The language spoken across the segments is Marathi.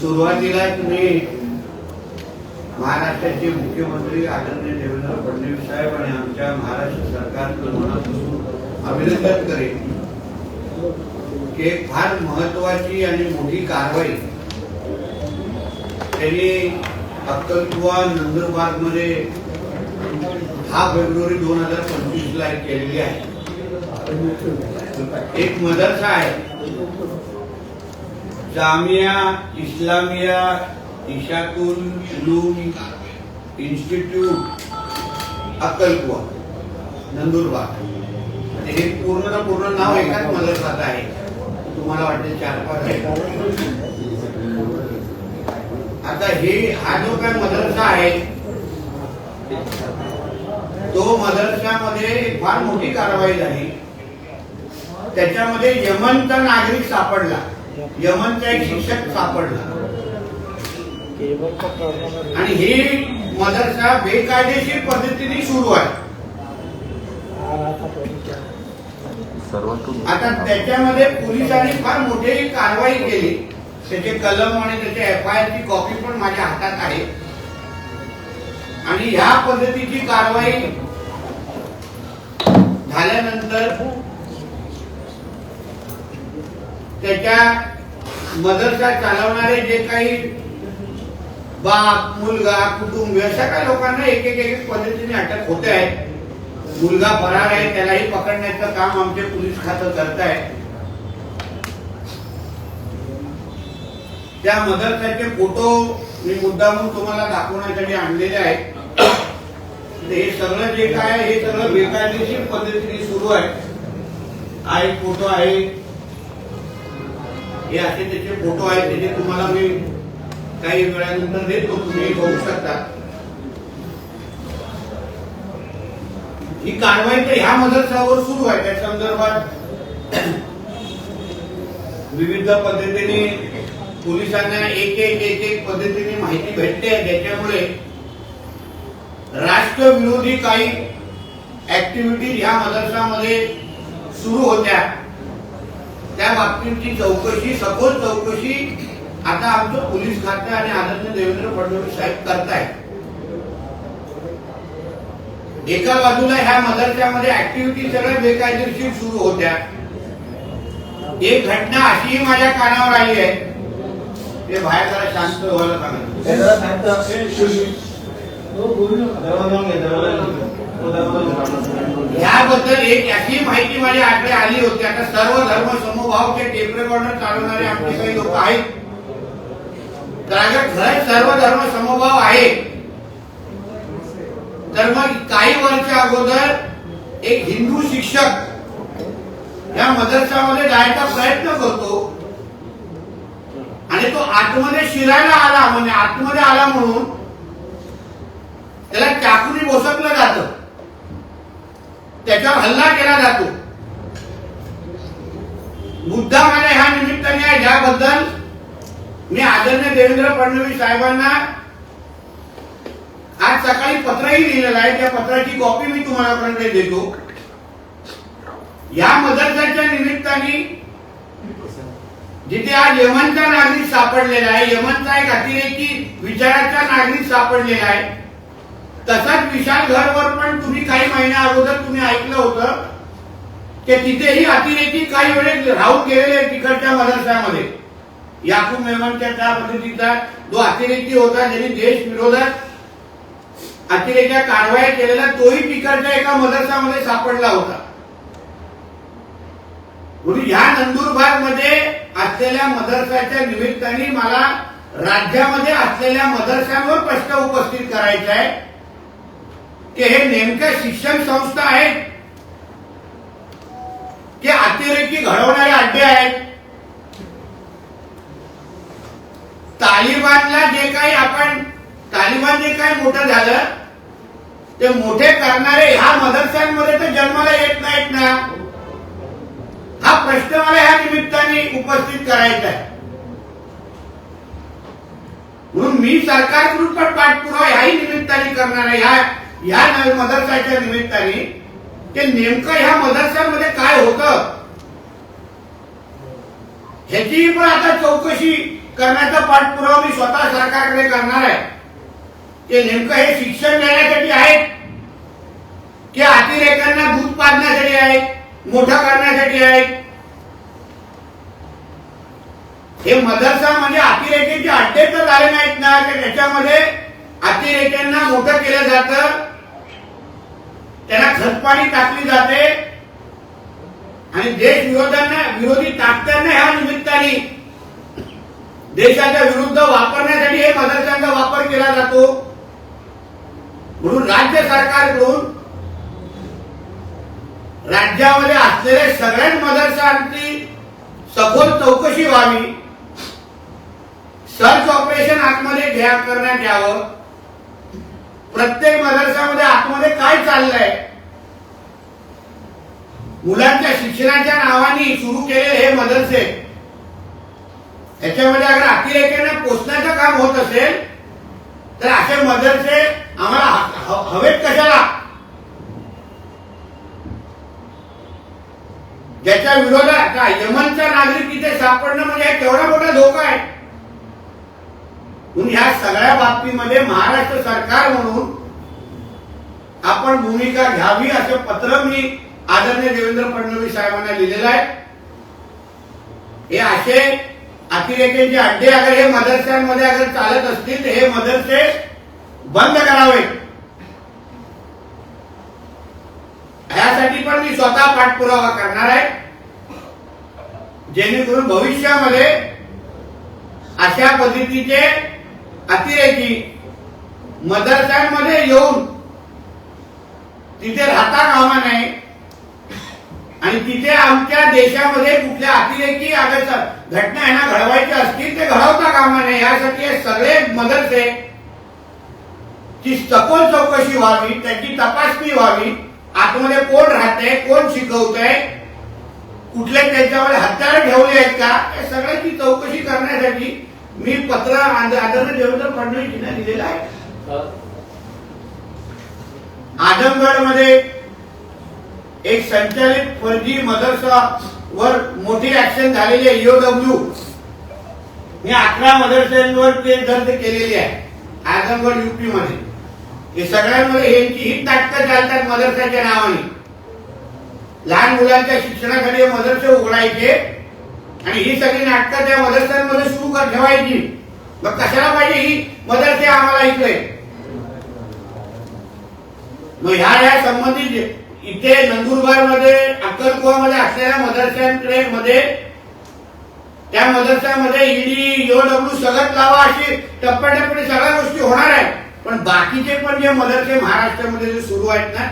सुरुवातीला तुम्ही महाराष्ट्राचे मुख्यमंत्री आदरणीय देवेंद्र फडणवीस साहेब आणि आमच्या महाराष्ट्र सरकारचं मनापासून अभिनंदन करेन की एक फार महत्वाची आणि मोठी कारवाई त्यांनी अक्कलकुवा नंदुरबारमध्ये दहा फेब्रुवारी दोन हजार पंचवीस ला केलेली आहे. एक मदरसा आहे. जामिया इस्लामिया इशाकुल उलूम इन्स्टिट्यूट अक्कलकुवा नंदुरबार. म्हणजे हे पूर्ण पूर्ण नाव एकाच मदरसाचं आहे. तुम्हाला वाटते चार पाच आहे. आता हे हा जो काय मदरसा आहे तो मदरशामध्ये फार मोठी कारवाई झाली. त्याच्यामध्ये यमनचा नागरिक सापडला. यमनचा एक शिक्षक सापडला. आणि ही मदरसा बेकायदेशीर पद्धतीने सुरू आहे. आता त्याच्यामध्ये पोलिसांनी फार मोठी कारवाई केली. त्याचे कलम आणि त्याचे एफ आय ची कॉपी पण माझ्या हातात आहे. आणि ह्या पद्धतीची कारवाई झाल्यानंतर त्याच्या मदरसा चालवणारे जे काही बाप मुलगा कुटुंब अशा काही लोकांना एक एक एक पद्धतीने अटक होते आहे मुलगा फरार आहे त्यालाही पकडण्याचं काम आमचे पोलीस खातं करत आहे त्या मदरसाचे फोटो मी मुद्दामून तुम्हाला दाखवण्यासाठी आणलेले आहेत. हे सगळं जे काय हे सगळं बेकायदेशीर पद्धतीने सुरू आहे. हा एक फोटो आहे. हे असे त्याचे फोटो आहेत त्याचे तुम्हाला मी काही वेळानंतर देतो तुम्ही बघू शकता. ही कारवाई तर ह्या मदरसावर सुरू आहे त्या संदर्भात विविध पद्धतीने पोलिसांना एक एक एक एक पद्धतीने माहिती भेटते. ज्याच्यामुळे राष्ट्रविरोधी काही ऍक्टिव्हिटी ह्या मदरसामध्ये सुरू होत्या. त्या बाबतीची चौकशी सखोल चौकशी आता आमचं पोलीस खातं आणि आदरणीय देवेंद्र फडणवीस साहेब करतायत. एका बाजूला ह्या मदरशामध्ये ऍक्टिव्हिटी सगळ्या बेकायदेशीर सुरू होत्या. एक घटना अशीही माझ्या कानावर आली आहे. ते बाहेर जरा शांत व्हायला सांगितलं याबद्दल एक अशी माहिती माझ्या आकडे आली होती. आता सर्व धर्म समभावचे टेप रेकॉर्डर चालवणारे आमचे काही लोक आहेत. तर खरंच सर्व धर्म समभाव आहे. तर मग काही वर्षा अगोदर एक हिंदू शिक्षक या मदरसामध्ये जायचा प्रयत्न करतो. आणि तो आतमध्ये शिरायला आला म्हणजे आतमध्ये आला म्हणून त्याला चाकूने बोसकलं त्याच्यावर हल्ला केला जातो. मुद्दा मला ह्या निमित्ताने आहे मी आदरणीय देवेंद्र फडणवीस साहेबांना आज सकाळी पत्रही लिहिलेलं आहे. त्या पत्राची कॉपी मी तुम्हालापर्यंत देतो. या मदरसाच्या निमित्ताने जिथे आज यमनचा नागरिक सापडलेला आहे यमनचा एक अतिरेकी विचाराचा नागरिक सापडलेला आहे तसाच विशाल घरवर पण तुम्ही काही महिन्या अगोदर तुम्ही ऐकलं होतं की तिथेही अतिरेकी काही वेळेस राहून गेलेले तिकडच्या मदरशामध्ये. याकूब मेमनच्या त्या पद्धतीचा जो अतिरेकी होता ज्यांनी देश विरोधात अतिरेक्या कारवाया केलेला तोही तिकडच्या एका मदरशामध्ये सापडला होता. म्हणून ह्या नंदुरबारमध्ये असलेल्या मदरसाच्या निमित्ताने मला राज्यामध्ये असलेल्या मदरशांवर प्रश्न उपस्थित करायचा आहे की हे नेमक्या शिक्षण संस्था आहेत? की अतिरेकी घडवणारे अड्डे आहेत? तालिबानला जे काही आपण तालिबान जे काही मोठं झालं ते मोठे करणारे ह्या मदरशांमध्ये तर जन्माला येत नाहीत ना. हा प्रश्न मला ह्या निमित्ताने उपस्थित करायचा आहे. म्हणून मी सरकारकडून पण पाठपुरावा ह्याही निमित्ताने करणार आहे. ह्या ह्या नवीन मदरसाच्या निमित्ताने ते नेमकं ह्या मदरशामध्ये काय होतं? ह्याची पण आता चौकशी करण्याचा पाठपुरावा मी स्वतः सरकारकडे करणार आहे. ते नेमकं हे शिक्षण देण्यासाठी आहेत? की अतिरेकांना दूध पाजण्यासाठी आहेत? मोठं करण्यासाठी आहेत? हे मदरसा म्हणजे अतिरेक्याचे अड्डे तर झाले नाहीत ना तर त्याच्यामध्ये अतिरेक्यांना मोठं केलं जातं. त्यांना खतपाणी टाकली जाते. आणि देश विरोधांना विरोधी ताकद्यांना ह्या निमित्ताने देशाच्या विरुद्ध वापरण्यासाठी हे मदरशांचा वापर केला जातो. म्हणून राज्य सरकारकडून राज्यामध्ये असलेल्या सगळ्याच मदरशांची सखोल चौकशी व्हावी. सर्च ऑपरेशन आतमध्ये घ्या करण्यात यावं. प्रत्येक मदरशामध्ये आतमध्ये काय चाललंय? मुलांच्या शिक्षणाच्या नावाने सुरू केलेले हे मदरसे याच्यामध्ये अगर अतिरेक्याने पोचण्याचं काम होत असेल तर असे मदरसे आम्हाला हवेत कशाला? ज्याच्या विरोधात यमनचा नागरिक इथे सापडणं म्हणजे केवढा मोठा धोका आहे? म्हणून ह्या सगळ्या बाबतीमध्ये महाराष्ट्र सरकार म्हणून आपण भूमिका घ्यावी असं पत्र मी आदरणीय देवेंद्र फडणवीस साहेबांना लिहिलेलं आहे. हे असे अतिरेक्यांचे अड्डे अगर हे मदरशांमध्ये अगर चालत असतील तर हे मदरसे बंद करावे. ह्यासाठी पण मी स्वतः पाठपुरावा करणार आहे. जेणेकरून भविष्यामध्ये अशा पद्धतीचे अतिरेकी मदरशांमध्ये येऊन तिथे राहता कामा नाही आणि तिथे आमच्या देशामध्ये कुठल्या अतिरेकी अगर घटना यांना घडवायच्या असतील ते घडवता कामा नाही यासाठी हे सगळे मदरसे ती सखोल चौकशी व्हावी त्याची तपासणी व्हावी. आतमध्ये कोण राहते कोण शिकवतंय कुठले त्यांच्यामध्ये हत्यारं ठेवले आहेत का या सगळ्याची चौकशी करण्यासाठी मी पत्र आदरणीय देवेंद्र फडणवीस यांना दिलेलं आहे. आजमगडमध्ये एक संचालित फर्जी मदरसा वर मोठी ऍक्शन झालेली आहे ईओडब्ल्यू मी अकरा मदरशांवर ते दर्ज केलेली आहे आजमगड युपी मध्ये. हे सगळ्यांमध्ये यांची ही ताकद चालतात मदरसाच्या नावाने. लहान मुलांच्या शिक्षणासाठी मदरसे उघडायचे. आणि ही सगळी नाटकं त्या मदरशांमध्ये सुरू कर ठेवायची. मग कशाला पाहिजे ही? मदरसे आम्हाला इकडे मग ह्या ह्या संबंधित इथे नंदुरबारमध्ये अक्कलकुवामध्ये असलेल्या मदरशांकडे मध्ये त्या मदरशामध्ये ईडी डब्ल्यू सगळं लावा अशी टप्प्याटप्प्याने सगळ्या गोष्टी होणार आहेत. पण बाकीचे पण जे मदरसे महाराष्ट्रामध्ये जे सुरू आहेत ना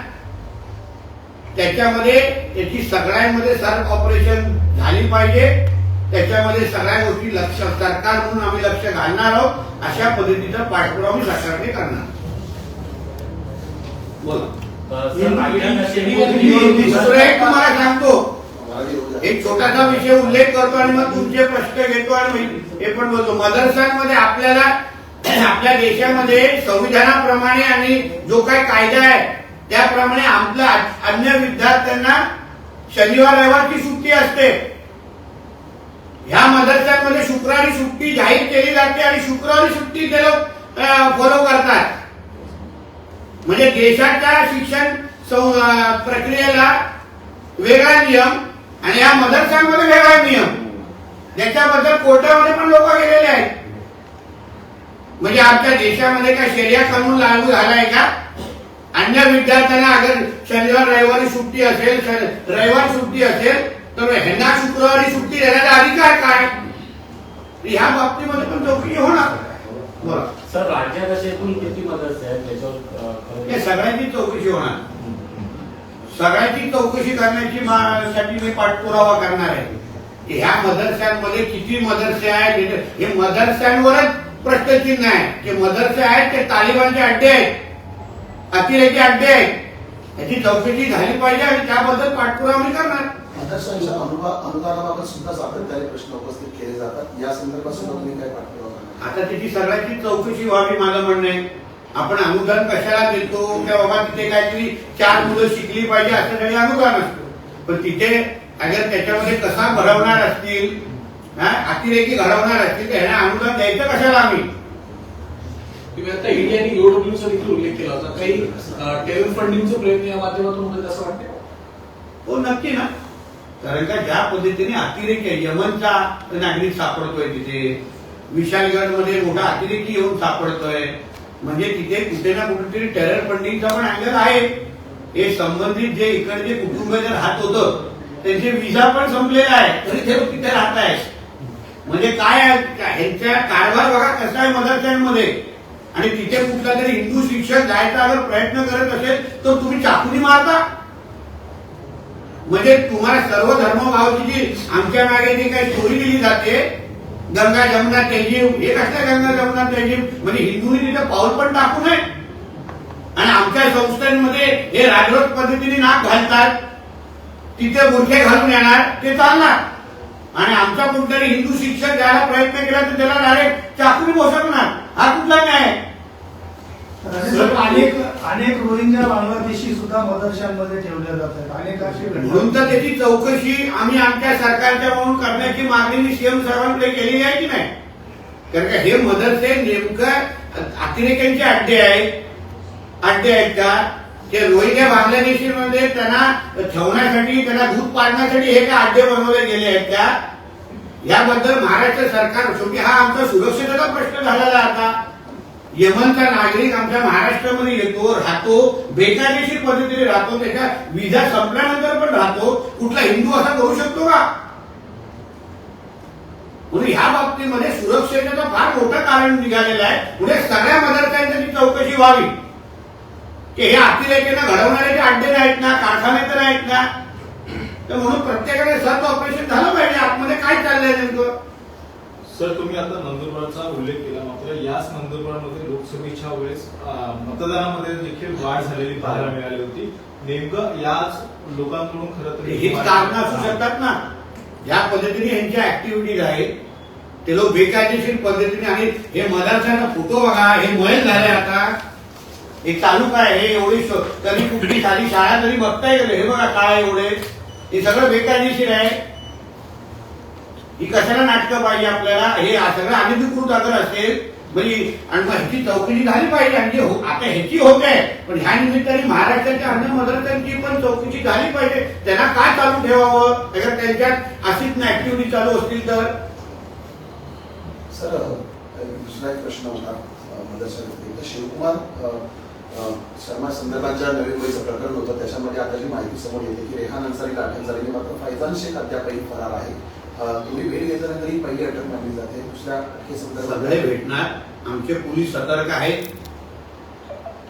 त्याच्यामध्ये त्याची सगळ्यांमध्ये सर्व ऑपरेशन झाली पाहिजे. त्याच्यामध्ये सगळ्या गोष्टी लक्ष सरकार म्हणून आम्ही लक्ष घालणार आहोत. अशा पद्धतीचा पाठपुरावा मी सरकारने करणार. बोला. एक तुम्हाला सांगतो. एक छोटासा विषय उल्लेख करतो आणि मग तुमचे प्रश्न घेतो आणि मी हे पण बोलतो. मदरसांमध्ये आपल्याला आपल्या देशामध्ये संविधानाप्रमाणे आणि जो काही कायदा आहे त्याप्रमाणे आपल्या अन्य विद्यार्थ्यांना शनिवार रविवारची सुट्टी असते. ह्या मदरशांमध्ये शुक्रवारी सुट्टी जाहीर केली जाते आणि शुक्रवारी सुट्टी ते लोक फॉलो करतात. म्हणजे देशाच्या शिक्षण प्रक्रियेला वेगळा नियम आणि या मदरशांमध्ये वेगळा नियम. त्याच्याबद्दल कोर्टामध्ये पण लोक गेलेले आहेत. म्हणजे आमच्या देशामध्ये काय शर्या कानून लागू झालाय का? अन्य विद्यार्थ्यांना अगर शनिवार रविवारी सुट्टी असेल रविवार सुट्टी असेल तर ह्यांना शुक्रवारी सुट्टी देण्याचा अधिकार काय? ह्या बाबतीमध्ये पण चौकशी होणार. बरं. सर राज्यात असे एकूण किती आहेत? त्याच्यावर या सगळ्यांची चौकशी होणार. सगळ्यांची चौकशी करण्याची साठी मी पाठपुरावा करणार आहे. की ह्या मदरस्यांमध्ये किती मदरसे आहेत? हे- हे मदरस्यांवरच प्रश्नचिन्ह आहे. जे मदरसे आहेत ते तालिबानचे अड्डे आहेत. अतिरेकी अड्डे आहेत. याची चौकशी झाली पाहिजे आणि त्याबद्दल पाठपुरावा मी करणार. मदरशांच्या अनुदा अनुदानाबाबत सुद्धा सातत्याने प्रश्न उपस्थित केले जातात. या संदर्भात सुद्धा तुम्ही काय पाठपुरावा? आता त्याची सगळ्याची चौकशी व्हावी माझं म्हणणं आहे. आपण अनुदान कशाला देतो? किंवा बाबा तिथे काहीतरी चार मुलं शिकली पाहिजे असं काही अनुदान असतं. पण तिथे अगर त्याच्यामध्ये कसा भरवणार असतील हा, अतिरेकी घडवणार असतील तर ह्यांना अनुदान द्यायचं कशाला आम्ही? तुम्ही आता ईडी आणि ईओडब्ल्यूचा देखील उल्लेख केला होता. काही टेरर फंडिंगचे प्रयत्न या माध्यमातून होतात असं वाटतं हो नक्की ना. कारण का ज्या पद्धतीने अतिरेक आहे यमनचा नागरिक सापडतोय तिथे विशालगडमध्ये मोठा अतिरेकी येऊन सापडतोय म्हणजे तिथे कुठे ना कुठेतरी टेरर फंडिंगचा पण अँगल आहे. हे संबंधित जे इकडचे कुटुंब जर राहत होतं त्यांचे विजा पण संपलेला आहे तरी ते तिथे राहत आहेत. म्हणजे काय ह्यांचा कारभार बघा कसा आहे मदरशांमध्ये आणि तिथे कुठला तरी हिंदू शिक्षक जायचा अगर प्रयत्न करत असेल तर तुम्ही चाकूनी मारता. म्हणजे तुम्हाला सर्व धर्मभावाची जी आमच्या मागे जी काही चोरी दिली जाते गंगा जमुना तेजीव हे कसल्या गंगा जमुना तेजीव म्हणजे हिंदूंनी तिथे पाऊल पण टाकू नये. आणि आमच्या संस्थांमध्ये हे राजवट पद्धतीने नाक घालतात तिथे गुरखे घालून येणार ते चालणार. आणि आमचा कुठतरी हिंदू शिक्षक द्यायला प्रयत्न केला तर त्याला डायरेक्ट चाकरी बसवणार हा कुठला न्याय? अनेक अनेक रोहिंग्या बांगलादेशी सुद्धा मदरशांमध्ये ठेवल्या जातात अनेक अशी म्हणून तर त्याची चौकशी आम्ही आमच्या सरकारच्या म्हणून करण्याची मागणी मी सीएम साहेबांकडे केलेली आहे की नाही? कारण का हे मदरसे नेमकं अतिरेक्यांचे अड्डे आहेत. अड्डे आहेत का? ते रोहिंग्या बांगलादेशी मध्ये त्यांना ठेवण्यासाठी त्यांना धूप पाडण्यासाठी हे काय अड्डे बनवले गेले आहेत का? याबद्दल महाराष्ट्र सरकार शेवटी हा आमचा सुरक्षेचा प्रश्न झालेला आता. यमनचा नागरिक आमच्या महाराष्ट्रामध्ये येतो राहतो बेकायदेशीर पद्धतीने राहतो त्याच्या विजा संपल्यानंतर पण राहतो. कुठला हिंदू असा करू शकतो का? म्हणून ह्या बाबतीमध्ये सुरक्षेचं फार मोठं कारण निघालेलं आहे. म्हणजे सगळ्या मदरशांची चौकशी व्हावी. की हे अतिरेकेनं घडवणारे जे अड्डे आहेत ना कारखाने तर आहेत ना तर म्हणून प्रत्येकाने सर्व ऑपरेशन झालं पाहिजे. आतमध्ये काय चाललंय नेमकं? सर तुम्ही आता नंदुरबारचा उल्लेख केला मात्र याच नंदुरबारमध्ये लोकसभेच्या वेळेस मतदानामध्ये देखील वाढ झालेली पाहायला मिळाली होती. नेमकं याच लोकांकडून खरं तर हीच कारण असू शकतात ना. ज्या पद्धतीने यांच्या ऍक्टिव्हिटीज आहेत ते लोक बेकायदेशीर पद्धतीने आणि हे मदरशाचा फोटो बघा. हे मैल झाले आता. हे चालू काय हे एवढी कधी कुठली साधी शाळा तरी बघता गेलं हे बघा काय एवढे. हे सगळं बेकायदेशीर आहे. ही कशाला नाटकं पाहिजे आपल्याला? हे सगळं अनधिकृत अगर असेल म्हणजे आणि मग ह्याची चौकशी झाली पाहिजे. आणि हो- आता ह्याची होत आहे पण ह्या निमित्ताने महाराष्ट्राच्या अन्न मदरशांची पण चौकशी झाली पाहिजे. त्यांना काय चालू ठेवावं? अगर त्यांच्यात अशीच ऍक्टिव्हिटी चालू असतील तर? सर दुसरा एक प्रश्न होता अ, शिवकुमार शर्मा संदर्भात ज्या नवी मुंबईचं प्रकरण होतं. त्याच्यामध्ये आता जी माहिती समोर येते की रेहान अन्सारी अटक झालेली मात्र फैजान शेख अद्यापही फरार आहे तुम्ही भेट घेताना तरी पहिली अटक मानली जाते? दुसऱ्या अटकेसंदर्भात सगळे भेटणार. आमचे पोलीस सतर्क आहेत.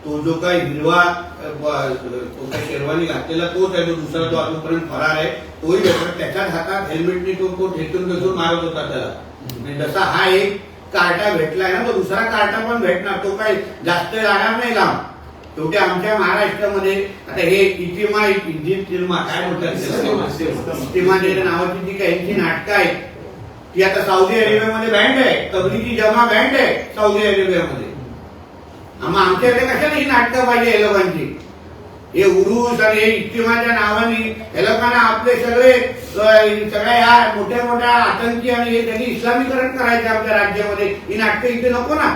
तो जो काही हिरवा तो काही शेरवानी घातलेला तोच आहे तो दुसरा जो अजूनपर्यंत फरार आहे तोही भेटणार. त्याच्याच हातात हेल्मेटने तो तो ठेचून ठेचून मारत होता त्याला. आणि जसा हा एक कार्टा भेटलाय ना तो दुसरा कार्टा पण भेटणार. तो काही जास्त जाणार नाही लांब. शेवटी आमच्या महाराष्ट्रामध्ये आता हे इतिमा इतिमा काय म्हणतात नावाची जी काही नाटकं आहेत ती आता सौदी अरेबियामध्ये बँड आहे. तबलीगी जमा बँड आहे सौदी अरेबियामध्ये. मग आमच्याकडे कशाला ही नाटकं पाहिजे हे लोकांची? हे उरुस आणि हे इस्तिमाच्या नावाने हे लोकांना आपले सगळे सगळ्या ह्या मोठ्या मोठ्या आतंकी आणि हे त्यांनी इस्लामीकरण करायचे आमच्या राज्यामध्ये. ही नाटकं इथे नको ना.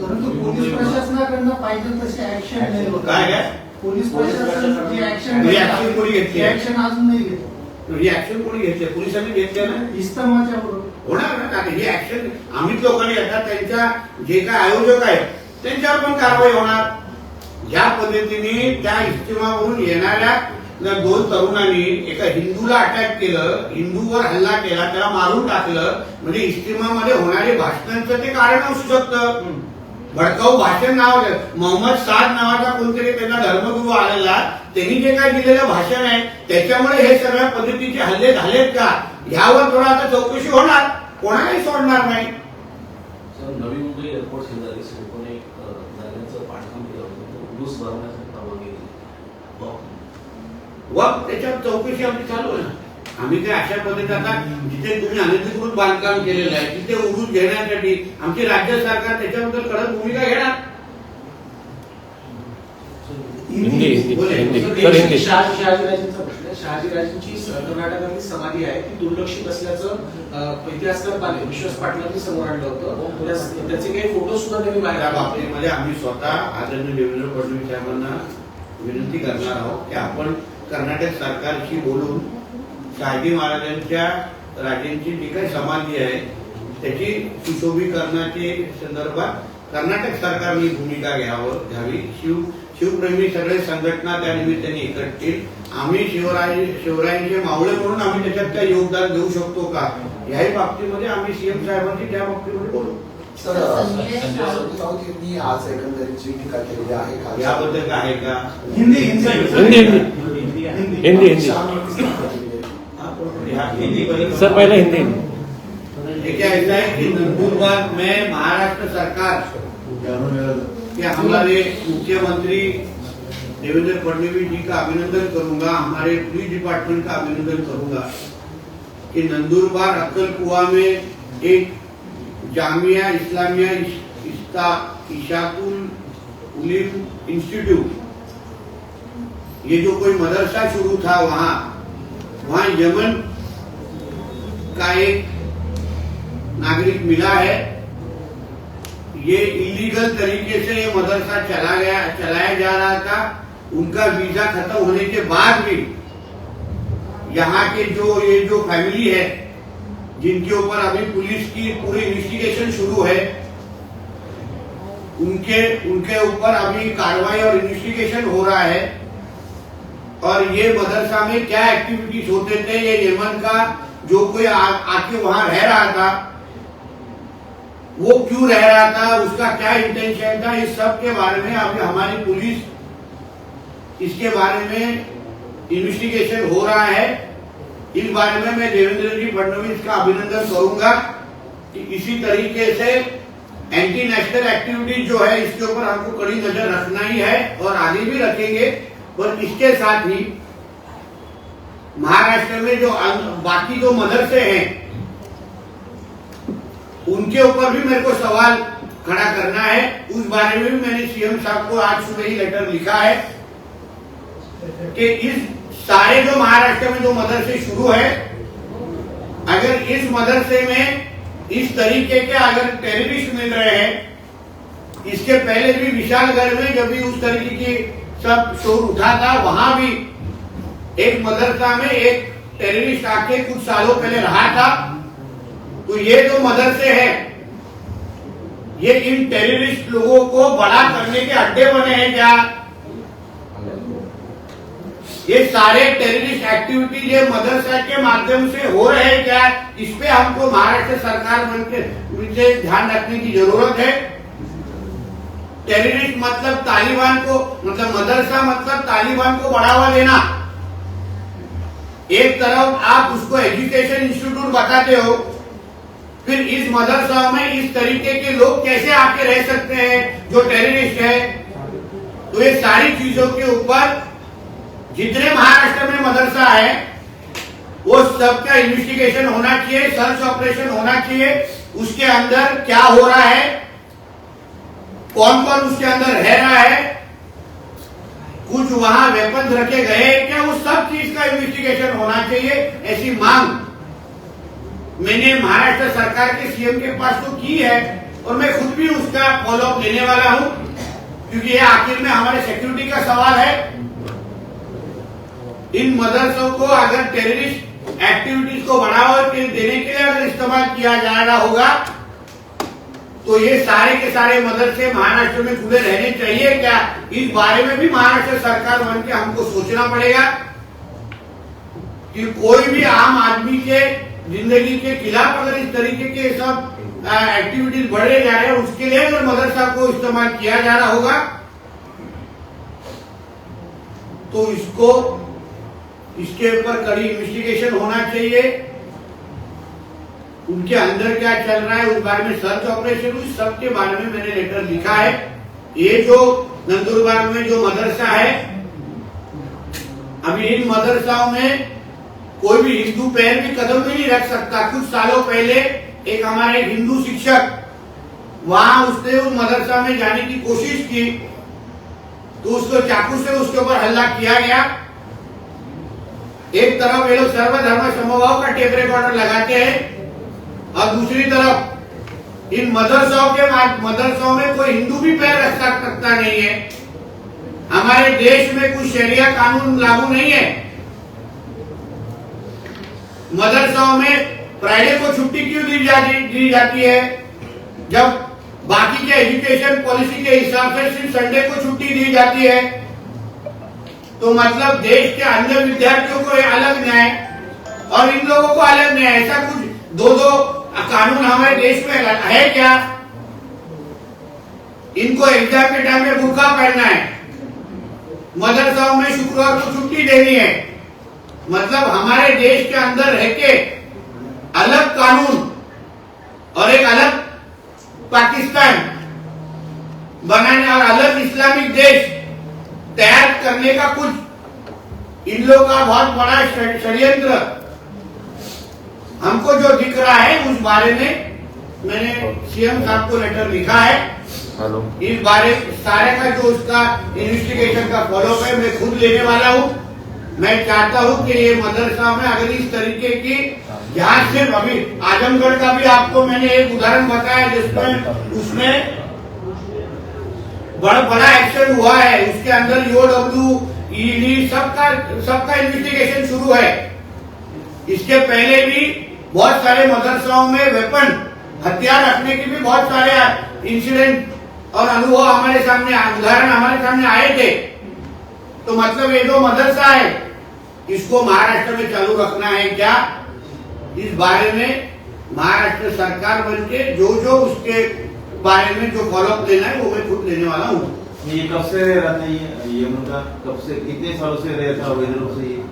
परंतु पोलीस प्रशासनाकडनं पाहिजे तशी ऍक्शन नाही होत. काय काय? पोलीस प्रशासन जी ऍक्शन कोणी घेतली? ऍक्शन अजून नाही घेत. ऍक्शन कोणी घेतली पोलिसांनी घेतली ना? इस्तमाच्या बरोबर. होणार ना कारण ही ऍक्शन आम्हीच लोकांनी घेतात त्यांच्या जे काय आयोजक आहेत त्यांच्यावर पण कारवाई होणार. ज्या पद्धतीने त्या इस्तिमावरून येणाऱ्या दोन तरुणांनी एका हिंदूला अटॅक केलं हिंदूवर हल्ला केला त्याला मारून टाकलं. म्हणजे इस्तिमामध्ये होणारे भाषणांचं ते कारण असू शकतं. भडकाऊ भाषण नाव मोहम्मद साद नावाचा कोणतरी त्यांना धर्मगुरू आलेला. त्यांनी जे काय दिलेलं भाषण आहे त्याच्यामुळे हे सगळ्या पद्धतीचे हल्ले झालेत का? ह्यावर थोडा आता चौकशी होणार. कोणालाही सोडणार नाही. नवी मुंबई एअरपोर्ट शेजारी सिडकोने केलं होतं भरवण्यासाठी परवानगी दिली व त्याच्यावर चौकशी आमची चालू आहे. ना आम्ही काय अशा पद्धतीने आता जिथे तुम्ही अनधिकृत बांधकाम केलेलं आहे तिथे उरूस घेण्यासाठी आमची राज्य सरकार त्याच्याबद्दल कडक भूमिका घेणार? हिंदी शहाजीराजेंचा प्रश्न कर्नाटकातली समाधी आहे. ती दुर्लक्षित असल्याचं इतिहासकार पाले विश्वास पाटलांनी समोर आणलं होतं. त्याचे काही फोटो सुद्धा त्यांनी बाहेर. बाबतीमध्ये आम्ही स्वतः आदरणीय देवेंद्र फडणवीस साहेबांना विनंती करणार आहोत की आपण कर्नाटक सरकारशी बोलून शहाजी महाराजांच्या राजेंची जी काही समाधी आहे त्याची सुशोभीकरणाची संदर्भात कर्नाटक सरकारने भूमिका घ्यावं घ्यावी. शिव शिवप्रेमी सगळे संघटना त्या निमित्ताने एकत्रित आम्ही शिवराय शिवरायांचे मावळे म्हणून आम्ही त्याच्यात काही योगदान देऊ शकतो का? याही बाबतीमध्ये आम्ही सीएम साहेबांची त्या बाबतीमध्ये बोलू. सर. राऊत यांनी आज एकंदरीत जी टीका केलेली आहे खालसा- याबद्दल काय आहे का? हिंदी हिंदी. हिंदी, हिंदी. सर, पहले हिंदी देखिए, ऐसा है कि नंदुरबार में महाराष्ट्र सरकार के हमारे मुख्यमंत्री देवेंद्र फडणवीस जी का अभिनंदन करूँगा, हमारे पुलिस डिपार्टमेंट का अभिनंदन करूँगा कि नंदुरबार अक्कल कुआ में एक जामिया इस्लामिया इस- इस्ता इशाकुल उलीम इंस्टीट्यूट, ये जो कोई मदरसा शुरू था वहाँ वहाँ यमन का एक नागरिक मिला है। ये इलीगल तरीके से ये मदरसा चला गया, चलाया जा रहा था। उनका वीज़ा खत्म होने के बाद भी यहाँ के जो, ये जो फैमिली है, जिनके ऊपर अभी पुलिस की पूरी इन्वेस्टिगेशन शुरू है, उनके उनके ऊपर अभी कार्रवाई और इन्वेस्टिगेशन हो रहा है। और ये मदरसा में क्या एक्टिविटीज़ होते थे, ये यमन का जो कोई आके वहाँ रह रहा था, वो क्यों रह रहा था, उसका क्या इंटेंशन था, इस सब के बारे में अभी हमारी पुलिस इसके बारे में इन्वेस्टिगेशन हो रहा है। इस बारे में मैं देवेंद्र जी फडणवीस का अभिनंदन करूँगा कि इसी तरीके से एंटी नेशनल एक्टिविटीज़ जो है, इसके ऊपर हमको कड़ी नज़र रखना ही है और आगे भी रखेंगे। और इसके साथ ही महाराष्ट्र में जो बाकी जो मदरसे हैं, उनके ऊपर भी मेरे को सवाल खड़ा करना है। उस बारे में भी मैंने सीएम साहब को आज सुबह ही लेटर लिखा है कि इस सारे जो महाराष्ट्र में जो मदरसे शुरू है, अगर इस मदरसे में इस तरीके के अगर टेररिस्ट मिल रहे हैं, इसके पहले भी विशालगढ़ में जब भी उस तरीके की सब शोर उठा था, वहाँ भी एक मदरसा में एक टेररिस्ट आके कुछ सालों पहले रहा था तो ये जो मदरसे हैं, ये इन टेररिस्ट लोगों को बड़ा करने के अड्डे बने हैं क्या? ये सारे टेररिस्ट एक्टिविटीज़ ये मदरसा के माध्यम से हो रहे हैं क्या? इस पे हमको महाराष्ट्र सरकार बनके मुझे ध्यान रखने की ज़रूरत है। टेररिस्ट मतलब तालिबान को मतलब मदरसा मतलब तालिबान को बढ़ावा देना। एक तरफ़ आप उसको एजुकेशन इंस्टीट्यूट बताते हो, फिर इस मदरसा में इस तरीके के लोग कैसे आके रह सकते हैं, जो टेररिस्ट है? तो ये सारी चीज़ों के ऊपर जितने महाराष्ट्र में मदरसा है, वो सबका इन्वेस्टिगेशन होना चाहिए सर्च ऑपरेशन होना चाहिए, उसके अंदर क्या हो रहा है कौन कौन उसके अंदर रह रहा है कुछ वहाँ वेपन रखे गए, क्या वो सब चीज़ का इन्वेस्टिगेशन होना चाहिए? ऐसी मांग मैंने महाराष्ट्र सरकार के सीएम के पास तो की है और मैं खुद भी उसका फॉलोअप लेने वाला हूँ, क्योंकि ये आखिर में हमारे सिक्योरिटी का सवाल है। इन मदरसों को अगर टेररिस्ट एक्टिविटीज़ को बढ़ावा देने के लिए अगर इस्तेमाल किया जा रहा होगा तो ये सारे के सारे मदरसे महाराष्ट्र में खुले रहने चाहिए क्या? इस बारे में भी महाराष्ट्र सरकार बन के हमको सोचना पड़ेगा कि कोई भी आम आदमी के ज़िंदगी के खिलाफ अगर इस तरीके के सब एक्टिविटीज़ बढ़े जा रहे हैं, उसके लिए अगर मदरसा को इस्तेमाल किया जा रहा होगा तो इसको, इसके ऊपर कड़ी इन्वेस्टिगेशन होना चाहिए। उनके अंदर क्या चल रहा है, उस बारे में सर्च ऑपरेशन हुई सब के बारे में मैंने लेटर लिखा है। ये जो नंदुरबार में जो मदरसा है, अभी इन मदरसाओं में कोई भी हिंदू पैर भी कदम भी नहीं रख सकता। कुछ सालों पहले एक हमारे हिंदू शिक्षक वहाँ उसने उस मदरसा में जाने की कोशिश की तो उसको चाकू से उसके ऊपर हल्ला किया गया। एक तरफ़ ये लोग सर्वधर्म समभाव का टेप रिकॉर्डर लगाते हैं और दूसरी तरफ़, इन मदरसाओं के मदरसों में कोई हिंदू भी पैर रख सकता नहीं है। हमारे देश में कुछ शरिया कानून लागू नहीं है। मदरसाओं में फ्राइडे को छुट्टी क्यों दी जाती दी जाती है? जब बाकी के एजुकेशन पॉलिसी के हिसाब से सिर्फ़ संडे को छुट्टी दी जाती है तो मतलब देश के अन्य विद्यार्थियों को अलग न्याय, और इन लोगों को अलग न्याय, ऐसा कुछ दो दो कानून हमारे देश में है क्या? इनको एग्ज़ाम के टाइम में भूखा पहनना है। मदरसाओं में शुक्रवार को छुट्टी देनी है। मतलब हमारे देश के अंदर रह के अलग कानून और एक अलग पाकिस्तान बनाने और अलग इस्लामिक देश तैयार करने का कुछ इन लोगों का बहुत बड़ा षड- षड्यंत्र हमको जो दिख रहा है उस बारे में मैंने सीएम साहब को लेटर लिखा है। इस बारे सारे का जो उसका इन्वेस्टिगेशन का फॉलोअप है मैं खुद लेने वाला हूँ। मैं चाहता हूँ कि ये मदरसा में अगर इस तरीके की यहाँ से अभी आजमगढ़ का भी आपको मैंने एक उदाहरण बताया जिसमें उसमें बड़ा बड़ा एक्शन हुआ है। उसके अंदर ईओडब्ल्यू ईडी सबका सबका इन्वेस्टिगेशन शुरू है। इसके पहले भी बहुत सारे मदरसाओं में वेपन हथियार रखने के भी बहुत सारे इंसिडेंट और अनुभव हमारे सामने उदाहरण हमारे सामने आए थे। तो मतलब ये जो मदरसा है, इसको महाराष्ट्र में चालू रखना है क्या? इस बारे में महाराष्ट्र सरकार बन के जो जो उसके बारे में जो फॉलोअप लेना है, वो मैं खुद लेने वाला हूँ। ये कब से रह रहा था ये मुद्दा कब से, कितने सालों से रह था से ये?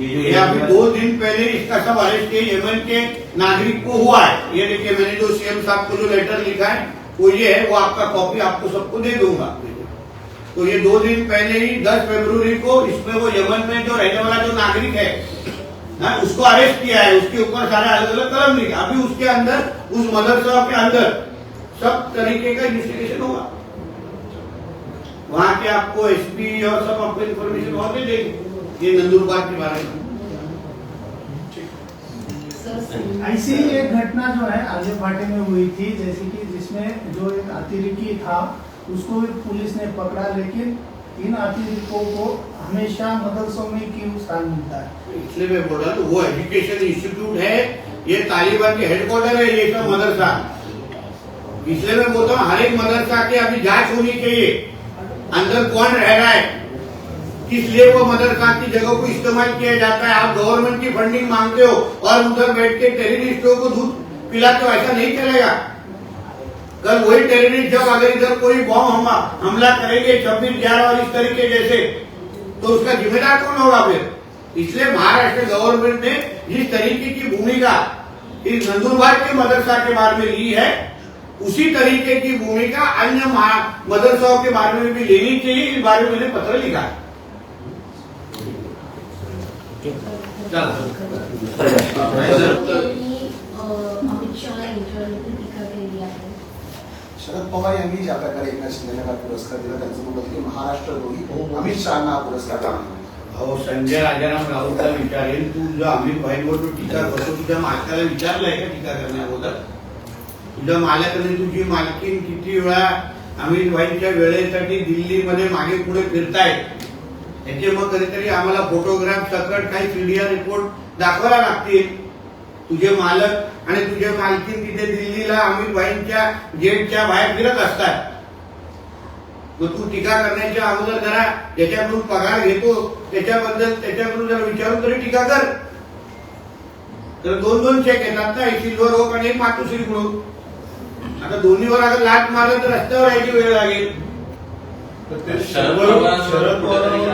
ये अभी दो दिन पहले इसका सब अरेस्ट यमन के नागरिक को हुआ है। ये देखिए मैंने जो सीएम साहब को जो लेटर लिखा है वो ये है वो आपका कॉपी आपको सबको दे दूँगा। तो ये दो दिन पहले ही 10 फरवरी को इसमें वो यमन में जो रहने वाला जो नागरिक है ना, उसको अरेस्ट किया है। उसके ऊपर सारे अलग अलग कलम लिखा। अभी उसके अंदर उस मदरसा के अंदर सब तरीके का इन्वेस्टिगेशन होगा। वहाँ के आपको एसपी और सब आपको इन्फॉर्मेशन और दे देंगे। ये नंदुरबार के बारे में ऐसी एक घटना जो है आगे फाटे में हुई थी जैसे कि जिसमें जो एक अतिरिकी था उसको भी पुलिस ने पकड़ा लेकिन इन अतिरिकों को हमेशा मदरसों में क्यों स्थान मिलता है? इसलिए मैं बोल रहा हूँ वो एजुकेशन इंस्टीट्यूट है ये तालिबान के हेडक्वार्टर है ये सब मदरसा। इसलिए मैं बोलता हूँ हर एक मदरसा की अभी जाँच होनी चाहिए। अंदर कौन रह रहा है? किस लिए वो मदरसा की जगह को इस्तेमाल किया जाता है। आप गवर्नमेंट की फंडिंग मांगते हो और उधर बैठ के टेररिस्टों को दूध पिलाते हो ऐसा नहीं चलेगा। कल वही टेररिस्ट जब अगर इधर कोई बॉम्ब हमला हमला करेंगे, छब्बीस, ग्यारह और इस तरीके जैसे तो उसका जिम्मेदार कौन होगा फिर? इसलिए महाराष्ट्र गवर्नमेंट ने जिस तरीके की भूमिका इस नंदुरबार के मदरसा के बारे में ली है, उसी तरीके की भूमिका अन्य मदरसाओं के बारे में भी लेनी चाहिए। इस बारे में मैंने पत्र लिखा है। शरद पवार यांनी ज्या प्रकारे एकनाथ शिंदेला हा पुरस्कार दिला त्यांचं म्हणत की महाराष्ट्र महाराष्ट्रद्रोही अमित शहाना हा पुरस्कार अहो संजय राजाराम राऊतला विचारेल तू जो अमित भाईंवर तू टीका करतो तुझ्या मालकाला विचारलंय का टीका करण्याबद्दल तुझ्या मालकाने तुझी मालकीन किती वेळा अमित भाईच्या वेळेसाठी दिल्लीमध्ये मागे पुढे फिरतायत? त्याचे मग कधीतरी आम्हाला फोटोग्राफ सकट काही पीडीआर रिपोर्ट दाखवायला लागतील. तुझे मालक आणि तुझे मालकीन तिथे दिल्लीला अमित भाईंच्या गेटच्या बाहेर फिरत असतात. मग तू टीका करण्याच्या अगोदर जरा ज्याच्याकडून पगार घेतो. त्याच्याबद्दल त्याच्याकडून जर विचारून तरी टीका कर. तर दोन दोन चेक येतात ना एक सिल्वर ओक आणि एक मातोश्री म्हणून. आता दोन्हीवर अगर लाट मारलं तर रस्त्यावर यायची वेळ लागेल. शरद पवारांवर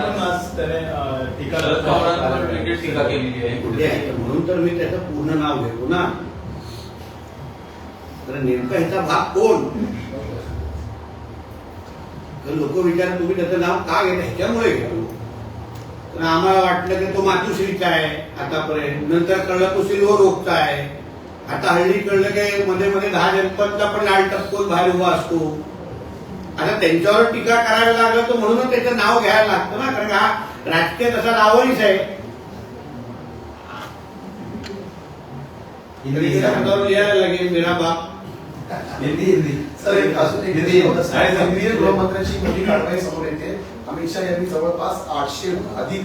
टीका केलेली आहे. कुठे आहे? म्हणून तर मी त्याचं पूर्ण नाव घेतो ना. तर नेमका ह्याचा भाग कोण? तर लोक विचार तुम्ही त्याचं नाव का घेता? ह्याच्यामुळे घेतो. तर आम्हाला वाटलं की तो मातुश्रीचा आहे आतापर्यंत. नंतर कळलं तो सिल्वर ओकचा आहे. आता हल्ली कळलं की मध्ये मध्ये दहा जनपदचा पण लाल टपकोन बाहेर उभा असतो. आता त्यांच्यावर टीका करायला लागलं तर म्हणूनच त्याचं नाव घ्यायला लागतं ना कारण हा राजकीय तसा नावहीच आहे. लिहायला लागेल मेरा बाप. हिंदी हिंदी. सर एक अजून एक केंद्रीय? गृहमंत्र्यांची मोठी कारवाई समोर येते. अमित शहा यांनी जवळपास आठशेहून अधिक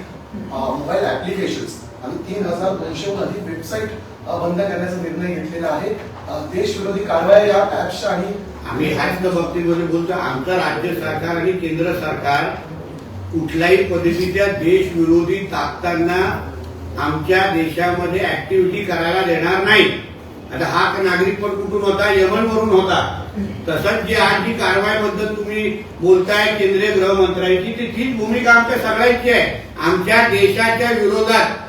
मोबाईल ऍप्लिकेशन्स आणि तीन हजार दोनशेहून अधिक वेबसाईट बंद करण्याचा निर्णय घेतलेला आहे. देशविरोधी कारवाया या ऍप्सच्या आणि आम्ही ह्याच बाबतीमध्ये बोलतो आमचं राज्य सरकार आणि केंद्र सरकार कुठल्याही पद्धतीच्या देशविरोधी ताकदांना आमच्या देशामध्ये ऍक्टिव्हिटी करायला देणार नाही. आता हा नागरिक पण कुठून होता? यमनवरून होता. तसंच जी आज जी कारवाईबद्दल तुम्ही बोलताय केंद्रीय गृहमंत्र्यांची ती तीच भूमिका आमच्या सगळ्यांची आहे. आमच्या देशाच्या विरोधात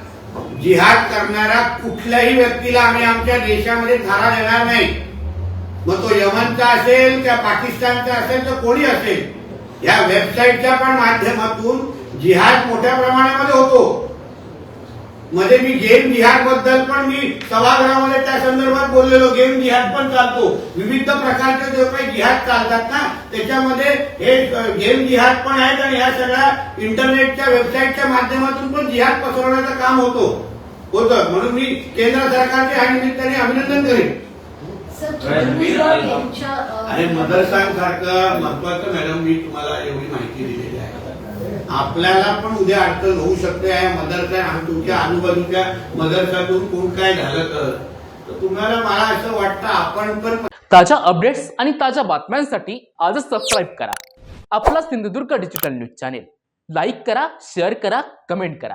जिहाद करणाऱ्या कुठल्याही व्यक्तीला आम्ही आमच्या देशामध्ये धारा देणार नाही. मग तो यमनचा असेल किंवा पाकिस्तानचा असेल तर कोणी असेल? या वेबसाईटच्या पण माध्यमातून जिहाद मोठ्या प्रमाणामध्ये होतो. मध्ये मी गेम जिहादबद्दल पण मी सभागृहामध्ये त्या संदर्भात बोललेलो. गेम जिहाद पण चालतो. विविध प्रकारचे जे काही जिहाद चालतात ना त्याच्यामध्ये हे गेम जिहाद पण आहेत आणि ह्या सगळ्या इंटरनेटच्या वेबसाईटच्या माध्यमातून पण जिहाद पसरवण्याचं काम होतो. होतं. म्हणून मी केंद्र सरकारचे ह्या निमित्ताने अभिनंदन करेन. आणि- आणि मदरसांग सारखं महत्वाचं मॅडम मी तुम्हाला एवढी माहिती दिलेली आहे. आपल्याला पण उद्या अडचण होऊ शकते. आहे मदरसा आणि तुमच्या आजूबाजूच्या मदरसातून कोण काय झालं तर तर तुम्हाला मला असं वाटतं आपण पण ताज्या अपडेट्स आणि ताज्या बातम्यांसाठी आजच सबस्क्राईब करा. आपला Sindhudurg digital news channel like करा शेअर करा कमेंट करा.